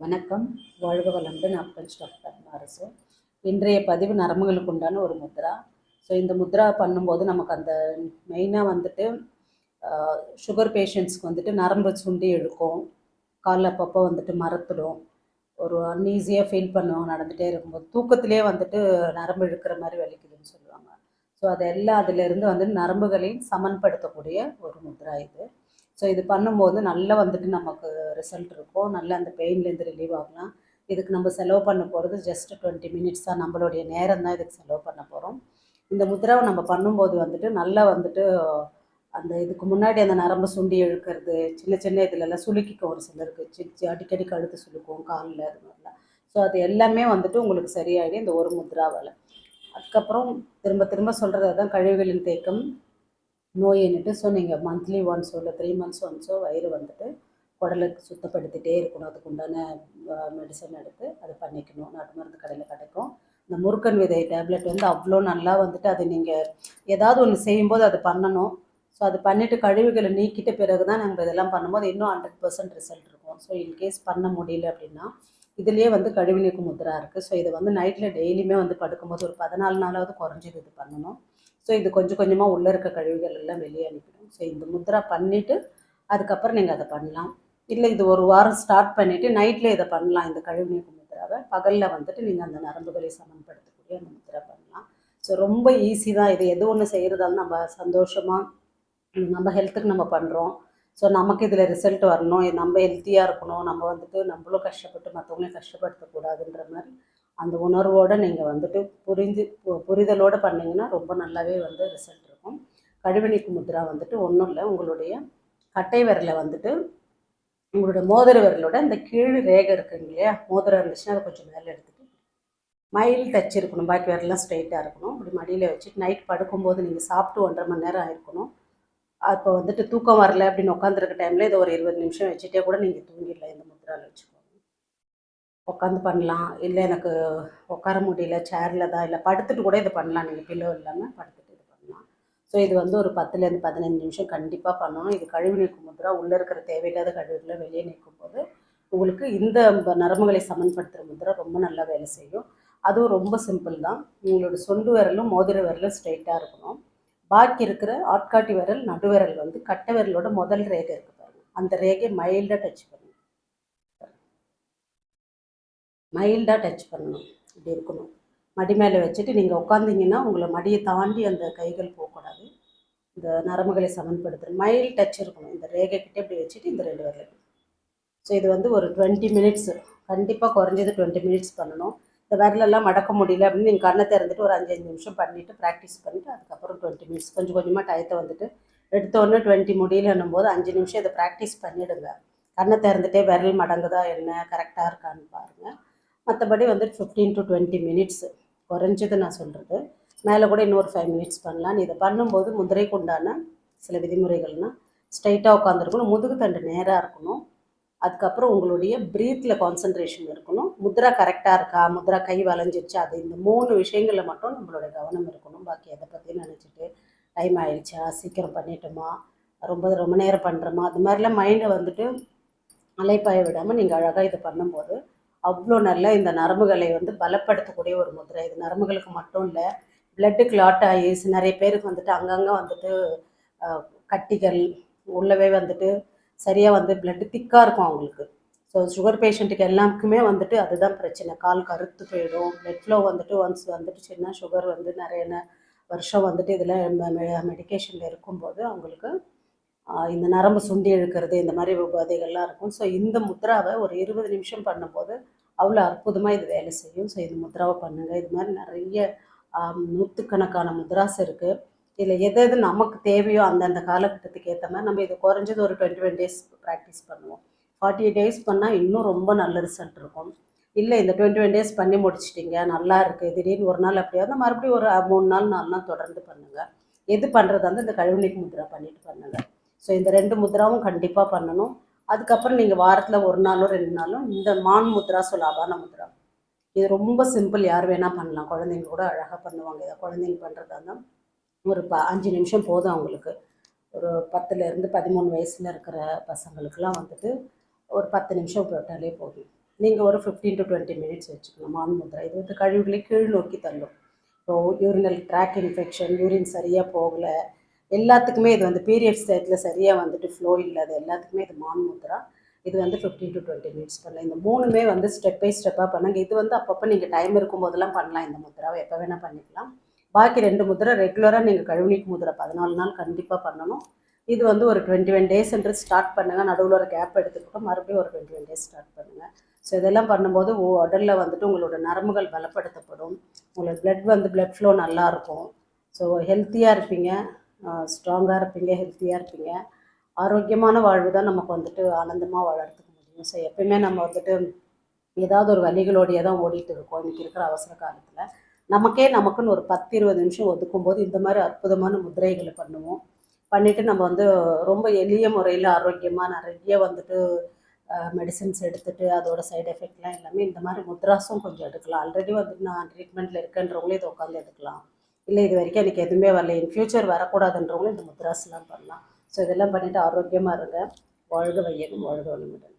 வணக்கம். வாழ்க வளமுடன் அப்பன் டாக்டர் அரசு இன்றைய பதிவு நரம்புகளுக்கு உண்டான ஒரு முத்ரா. ஸோ இந்த முத்ரா பண்ணும்போது நமக்கு அந்த மெயினாக வந்துட்டு சுகர் பேஷண்ட்ஸ்க்கு வந்துட்டு நரம்பு சுண்டி இழுக்கும். காலில் அப்பப்போ வந்துட்டு மரத்துடும் ஒரு அன்ஈஸியாக ஃபீல் பண்ணுவாங்க நடந்துகிட்டே இருக்கும்போது. தூக்கத்திலே வந்துட்டு நரம்பு இழுக்கிற மாதிரி வலிக்குதுன்னு சொல்லுவாங்க. ஸோ அதெல்லாம் அதிலிருந்து வந்து நரம்புகளையும் சமன்படுத்தக்கூடிய ஒரு முத்ரா இது. ஸோ இது பண்ணும்போது நல்லா வந்துட்டு நமக்கு ரிசல்ட் இருக்கும். நல்லா அந்த பெயின்லேருந்து ரிலீவ் ஆகலாம். இதுக்கு நம்ம செலவு பண்ண போகிறது ஜஸ்ட் டுவெண்ட்டி மினிட்ஸ் தான். நம்மளுடைய நேரம் தான் இதுக்கு செலவு பண்ண போகிறோம் இந்த முத்ராவை நம்ம பண்ணும்போது வந்துட்டு நல்லா வந்துட்டு அந்த இதுக்கு முன்னாடி அந்த நரம்பு சுண்டி இழுக்கிறது சின்ன சின்ன இதுலலாம் சுளுக்கிக்கும் ஒரு சிலருக்கு சி அடிக்கடி கழுத்து சுளுக்கும் காலில் அது மாதிரிலாம். ஸோ அது எல்லாமே வந்துட்டு உங்களுக்கு சரியாயிடும் இந்த ஒரு முத்ராவால் அதுக்கப்புறம் திரும்ப திரும்ப சொல்கிறது தான் கழிவுகளின் தேக்கம். நோயின்னுட்டு ஸோ நீங்கள் மந்த்லி ஒன்ஸோ இல்லை த்ரீ மந்த்ஸ் ஒன்ஸோ வயிறு வந்துட்டு குடலுக்கு சுத்தப்படுத்திட்டே இருக்கணும். அதுக்கு உண்டான மெடிசன் எடுத்து அதை பண்ணிக்கணும். நாட்டு மருந்து கடையில் கிடைக்கும். இந்த முருக்கன் விதை டேப்லெட் வந்து அவ்வளோ நல்லா வந்துட்டு அது நீங்கள் ஏதாவது ஒன்று செய்யும்போது அது பண்ணணும். ஸோ அது பண்ணிவிட்டு கழிவுகளை நீக்கிட்ட பிறகு தான் நாங்கள் இதெல்லாம் பண்ணும்போது இன்னும் ஹண்ட்ரட் பர்சன்ட் ரிசல்ட் இருக்கும். ஸோ இன்கேஸ் பண்ண முடியல அப்படின்னா இதுலேயே வந்து கழிவு முத்திரா இருக்குது ஸோ இதை வந்து நைட்டில் டெய்லியுமே வந்து படுக்கும்போது ஒரு பதினாலு நாளாவது குறைஞ்சது இது பண்ணணும். ஸோ இது கொஞ்சம் கொஞ்சமாக உள்ளே இருக்க கழிவுகள் எல்லாம் வெளியே அனுப்பிடும். ஸோ இந்த முத்திரா பண்ணிவிட்டு அதுக்கப்புறம் நீங்கள் அதை பண்ணலாம். இல்லை இது ஒரு வாரம் ஸ்டார்ட் பண்ணிவிட்டு நைட்டில் இதை பண்ணலாம் இந்த கழிவு நீக்கும் முத்திராவை. பகலில் வந்துட்டு நீங்கள் அந்த நரம்புகளை சமன்படுத்தக்கூடிய அந்த முத்திரா பண்ணலாம். ஸோ ரொம்ப ஈஸி தான். இது எது ஒன்று செய்கிறதாலும் நம்ம சந்தோஷமாக நம்ம ஹெல்த்துக்கு நம்ம பண்ணுறோம் ஸோ நமக்கு இதில் ரிசல்ட் வரணும். நம்ம ஹெல்த்தியாக இருக்கணும். நம்ம வந்துட்டு நம்மளும் கஷ்டப்பட்டு மற்றவங்களையும் கஷ்டப்படுத்தக்கூடாதுன்ற மாதிரி அந்த உணர்வோடு நீங்கள் வந்துட்டு புரிஞ்சு புரிதலோடு பண்ணிங்கன்னா ரொம்ப நல்லாவே வந்து ரிசல்ட் இருக்கும். கழிவு நீக்கு முத்ரா வந்துட்டு ஒன்றும் இல்லை. உங்களுடைய கட்டை விரலை வந்துட்டு உங்களுடைய மோதிர விரலோட இந்த கீழ் ரேகை இருக்குங்க இல்லையா? மோதிரம் இருந்துச்சுன்னா அதை கொஞ்சம் மேலே எடுத்துட்டு மயில் டச் இருக்கணும். பாக்கி விரலாம் ஸ்ட்ரெயிட்டாக இருக்கணும். இப்படி மடியில் வச்சுட்டு நைட் படுக்கும்போது நீங்கள் சாப்பிட்டு ஒன்றரை மணி நேரம் ஆயிருக்கணும். அப்போ வந்துட்டு தூக்கம் வரல அப்படின்னு உட்காந்துருக்க டைமில் இதை ஒரு இருபது நிமிஷம் வச்சுட்டே கூட நீங்கள் தூங்கிடலாம் இந்த முத்ராவில் வச்சுக்கோங்க. உட்காந்து பண்ணலாம். இல்லை எனக்கு உட்கார முடியல சேரில் தான் இல்லை படுத்துட்டு கூட இதை பண்ணலாம். நீங்கள் பில்லோ இல்லாமல் படுத்துட்டு இது பண்ணலாம். ஸோ இது வந்து ஒரு பத்துலேருந்து பதினஞ்சு நிமிஷம் கண்டிப்பாக பண்ணணும் இது கழிவு நிற்கும் முத்திரா. உள்ளே இருக்கிற தேவையில்லாத கழிவுகளை வெளியே நிற்கும் போது உங்களுக்கு இந்த நரம்புகளை சமன்படுத்துகிற முத்திரை ரொம்ப நல்லா வேலை செய்யும். அதுவும் ரொம்ப சிம்பிள் தான். உங்களோட சொண்டு விரலும் மோதிர விரலும் ஸ்ட்ரைட்டாக இருக்கணும். பாக்கி இருக்கிற ஆட்காட்டி விரல் நடுவிரல் வந்து கட்டை விரலோட முதல் ரேகை இருக்கு பாருங்க. அந்த ரேகை மைல்டாக டச் பண்ணணும். மைல்டாக டச் பண்ணணும். இப்படி இருக்கணும். மடி மேலே வச்சுட்டு நீங்கள் உட்காந்திங்கன்னா உங்களை மடியை தாண்டி அந்த கைகள் போகக்கூடாது. இந்த நரம்புகளை சமன்படுத்துகிற மைல் டச் இருக்கணும். இந்த ரேகை கிட்டே இப்படி வச்சுட்டு இந்த ரெண்டு விரல். ஸோ இது வந்து ஒரு டுவெண்ட்டி மினிட்ஸ். கண்டிப்பாக குறைஞ்சது டுவெண்ட்டி மினிட்ஸ் பண்ணணும். இந்த விரலெல்லாம் மடக்க முடியல அப்படின்னு நீங்கள் கண்ணை திறந்துட்டு ஒரு அஞ்சு அஞ்சு நிமிஷம் பண்ணிவிட்டு ப்ராக்டிஸ் பண்ணிவிட்டு அதுக்கப்புறம் டுவெண்ட்டி மினிட்ஸ் கொஞ்சம் கொஞ்சமாக டயத்தை வந்துட்டு எடுத்தோடனே டுவெண்ட்டி முடியலன்னும் போது அஞ்சு நிமிஷம் இதை ப்ராக்டிஸ் பண்ணிவிடுங்க கண்ணை திறந்துட்டே விரல் மடங்குதா என்ன? கரெக்டாக இருக்கான்னு பாருங்கள் மற்றபடி வந்துட்டு ஃபிஃப்டீன் டு டுவெண்ட்டி மினிட்ஸ் குறைஞ்சது நான் சொல்கிறது மேலே கூட இன்னொரு ஃபைவ் மினிட்ஸ் பண்ணலாம். இதை பண்ணும்போது முதிரைக்கு உண்டான சில விதிமுறைகள்னால் ஸ்ட்ரைட்டாக உட்காந்துருக்கணும் முதுகு தண்டு நேராக இருக்கணும். அதுக்கப்புறம் உங்களுடைய ப்ரீத்தில் கான்சன்ட்ரேஷன் இருக்கணும். முத்ரா கரெக்டாக இருக்கா? முத்ரா கை வளைஞ்சிருச்சு? அது இந்த மூணு விஷயங்களில் மட்டும் நம்மளுடைய கவனம் இருக்கும் பாக்கி எதை பற்றி நினச்சிட்டு டைம் ஆயிடுச்சா? சீக்கிரம் பண்ணிட்டோமா? ரொம்ப ரொம்ப நேரம் பண்ணுறோமா அது மாதிரிலாம் மைண்டை வந்துட்டு அலைப்பாய விடாமல் நீங்கள் அழகாக இதை பண்ணும்போது அவ்வளோ நல்ல இந்த நரம்புகளை வந்து பலப்படுத்தக்கூடிய ஒரு முதிரை. இது நரம்புகளுக்கு மட்டும் இல்லை பிளட்டு கிளாட் ஆகி நிறைய பேருக்கு வந்துட்டு அங்கங்கே வந்துட்டு கட்டிகள் உள்ளவே வந்துட்டு சரியாக வந்து பிளட்டு திக்காக இருக்கும் அவங்களுக்கு. ஸோ சுகர் பேஷண்ட்டுக்கு எல்லாருக்குமே வந்துட்டு அதுதான் பிரச்சனை. கால் கருத்து போயிடும் பிளட் ஃப்ளோ வந்துட்டு ஒன்ஸ் வந்துட்டுச்சுன்னா சுகர் வந்து நிறைய வருஷம் வந்துட்டு இதில் மெடிக்கேஷனில் இருக்கும்போது அவங்களுக்கு இந்த நரம்பு சுண்டி இழுக்கிறது இந்த மாதிரி உபாதைகள்லாம் இருக்கும். ஸோ இந்த முத்ராவை ஒரு இருபது நிமிஷம் பண்ணும்போது அவ்வளோ அற்புதமாக இது வேலை செய்யும். ஸோ இந்த முத்ராவை பண்ணுங்கள் இது மாதிரி நிறைய நூற்றுக்கணக்கான முத்ராஸ் இருக்குது இதில் எது எது நமக்கு தேவையோ அந்தந்த காலகட்டத்துக்கு ஏற்ற மாதிரி நம்ம இது குறைஞ்சது ஒரு டுவெண்ட்டி ஒன் டேஸ் ப்ராக்டிஸ் பண்ணுவோம். ஃபார்ட்டி எயிட் டேஸ் பண்ணால் இன்னும் ரொம்ப நல்ல ரிசல்ட் இருக்கும். இல்லை இந்த டுவெண்ட்டி ஒன் டேஸ் பண்ணி முடிச்சிட்டிங்க நல்லா இருக்குது திடீர்னு ஒரு நாள் அப்படியாவது மறுபடியும் ஒரு மூணு நாள் நாலு நாள் தொடர்ந்து பண்ணுங்கள் எது பண்ணுறதா இருந்தால் இந்த கழிவுநீக்கு முத்ரா பண்ணிட்டு பண்ணுங்கள் ஸோ இந்த ரெண்டு முத்ராவும் கண்டிப்பாக பண்ணணும். அதுக்கப்புறம் நீங்கள் வாரத்தில் ஒரு நாளும் ரெண்டு நாளும் இந்த மான் முத்ரா சொல்ல அபான முத்ரா இது ரொம்ப சிம்பிள் யார் வேணால் பண்ணலாம். குழந்தைங்க கூட அழகாக பண்ணுவாங்க. இதை குழந்தைங்க பண்ணுறதா இருந்தால் ஒரு ப அஞ்சு நிமிஷம் போதும் அவங்களுக்கு. ஒரு பத்துலேருந்து பதிமூணு வயசில் இருக்கிற பசங்களுக்கெல்லாம் வந்துட்டு ஒரு பத்து நிமிஷம் போட்டாலே போதும். நீங்கள் ஒரு ஃபிஃப்டீன் டு டுவெண்ட்டி மினிட்ஸ் வச்சுக்கணும். மான் இது வந்து கழிவுகளை கீழ் நோக்கி தள்ளும். இப்போ யூரினல் ட்ராக் இன்ஃபெக்ஷன் யூரின் சரியாக போகலை. எல்லாத்துக்குமே இது வந்து பீரியட்ஸ் டயத்தில் சரியாக வந்துட்டு ஃப்ளோ இல்லாத எல்லாத்துக்குமே இது மான் முத்திரா. இது வந்து ஃபிஃப்டீன் டு டுவெண்ட்டி மினிட்ஸ் பண்ணலாம். இந்த மூணுமே வந்து ஸ்டெப் பை ஸ்டெப்பாக பண்ணுங்க. இது வந்து அப்பப்போ நீங்கள் டைம் இருக்கும்போதெல்லாம் பண்ணலாம் இந்த முத்திராவை. எப்போ வேணால் பண்ணிக்கலாம். பாக்கி ரெண்டு முதிரை ரெகுலராக நீங்கள் கழுவுனிக்கு முதிரை பதினாலு நாள் கண்டிப்பாக பண்ணணும். இது வந்து ஒரு டுவெண்ட்டி ஒன் டேஸ்ன்றது ஸ்டார்ட் பண்ணுங்கள் நடுவில் ஒரு கேப் எடுத்துக்கிட்டு மறுபடியும் ஒரு டுவெண்ட்டி ஒன் டேஸ் ஸ்டார்ட் பண்ணுங்கள் ஸோ இதெல்லாம் பண்ணும்போது உடலில் வந்துட்டு உங்களோட நரம்புகள் பலப்படுத்தப்படும். உங்களோட பிளட் வந்து பிளட் ஃப்ளோ நல்லா இருக்கும். ஸோ ஹெல்த்தியாக இருப்பீங்க. ஸ்ட்ராங்காக இருப்பீங்க ஹெல்த்தியாக இருப்பீங்க. ஆரோக்கியமான வாழ்வு தான் நமக்கு வந்துட்டு ஆனந்தமாக வளர்த்துக்க முடியும். ஸோ எப்பயுமே நம்ம வந்துட்டு ஏதாவது ஒரு வழிகளோடையே தான் ஓடிட்டு இருக்கோம் இன்றைக்கி இருக்கிற அவசர காலத்தில். நமக்கே நமக்குன்னு ஒரு பத்து இருபது நிமிஷம் ஒதுக்கும் போது இந்த மாதிரி அற்புதமான முதிரைகளை பண்ணுவோம். பண்ணிவிட்டு நம்ம வந்து ரொம்ப எளிய முறையில் ஆரோக்கியமாக நிறைய வந்துட்டு மெடிசின்ஸ் எடுத்துகிட்டு அதோட சைடு எஃபெக்ட்லாம் எல்லாமே இந்த மாதிரி முத்ராஸும் கொஞ்சம் எடுக்கலாம். ஆல்ரெடி வந்து நான் ட்ரீட்மெண்ட்டில் இருக்கேன்றவங்களும் இதை உட்காந்து எடுக்கலாம். இல்லை இது வரைக்கும் எனக்கு எதுவுமே வரல. இன் ஃப்யூச்சர் வரக்கூடாதுன்றவங்களும் இந்த முத்ராஸ்லாம் பண்ணலாம். ஸோ இதெல்லாம் பண்ணிவிட்டு ஆரோக்கியமாக இருங்க. வாழ்க வையகம் வாழ்க வளமுடன்.